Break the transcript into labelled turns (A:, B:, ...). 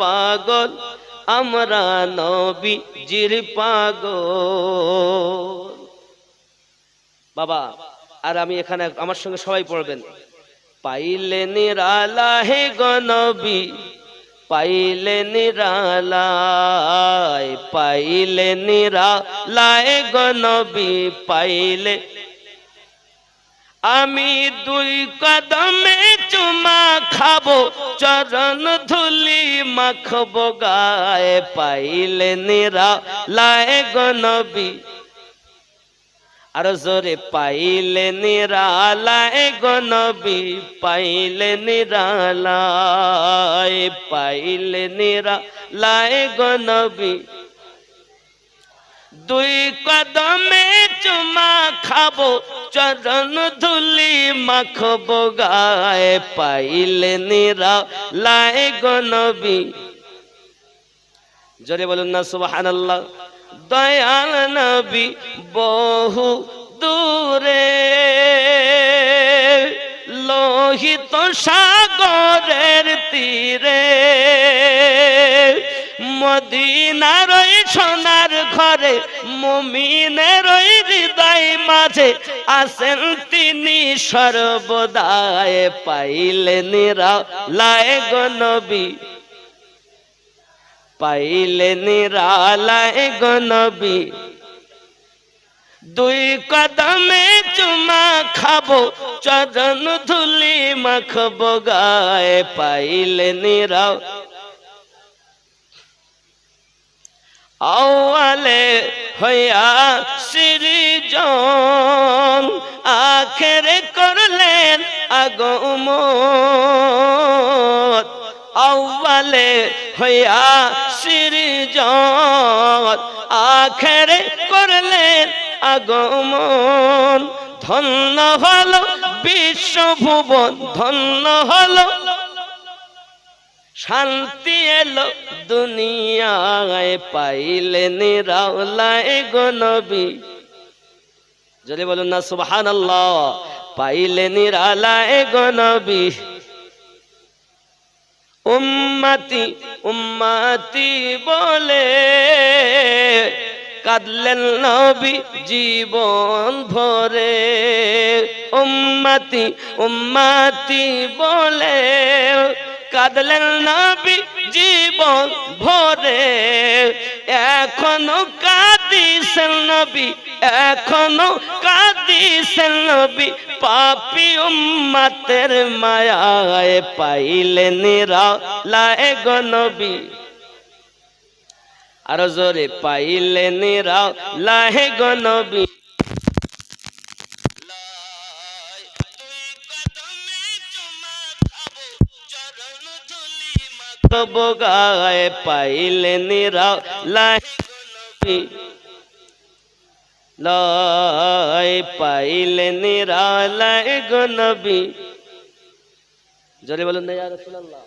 A: পাগল, আমরা নবী জির পাগল। বাবা, আর আমি এখানে আমার সঙ্গে সবাই পড়বেন। পাইলে নিরালাহে গনবী পাইলে নিরালায় পাইলে নিরালায় গনবী পাইলে আমি দুই কদমে খাব চরণ ধুলি মাখবো, গায়ে পাইলে নিরা লায় গনবী আর জোরে, পাইলে নিরালায় গনবী পাইলে নিরালায় পাইলে নিরালায় গনবী দুই কদমে চুমা খাব, চরণ ধুলি মাখবো, গায়ে পাইলে নিরা লাই গনবী জোরে বলুন না, সুবহানাল্লাহ। দয়াল নবী বহু দূরে, লোহিত সাগরের তীরে, মদিনার সোনার ঘরে মুমিনের ওই হৃদয় মাঝে আসেন তিনি সর্বদায় পাইলেন পাইলে নিরা লায় গনবী পাইলে নিরালায় গনবী দুই কদমে চুমা খাব চরণ ধুলি মাখবো, গায়ে পাইলে নিরাও আওয়ালে হইয়া সৃজন, আখেরে করলেন আগমত। আওয়ালে হইয়া সৃজন, আখেরে করলেন আগমন ধন্য হলো বিশ্বভুবন, ধন্য হলো শান্তি এলো দুনিয়ায় পাইলে নিরালায় গনবী যদি বলুন না সুবহান পাইলে নিরালায় গনবী উম্মতি উম্মতি বলে কাঁদলেন নবী জীবন ভরে। উম্মতি উম্মতি বলে কাঁদলেন নবী জীবন ভরে। এখনও কাঁদিছেন নবী, এখনও কাঁদিছেন নবী। পাপি উম্মাতের মায়ায় পাইলে নিরা লায় গনবী আর জোরে পাইলে নিরা লাহে গনবী গায়ে পাইলে নিরা লাহে লয় পাইলে নিরা লাহে গনবী জোরে বলুন না, ইয়া রাসূলুল্লাহ।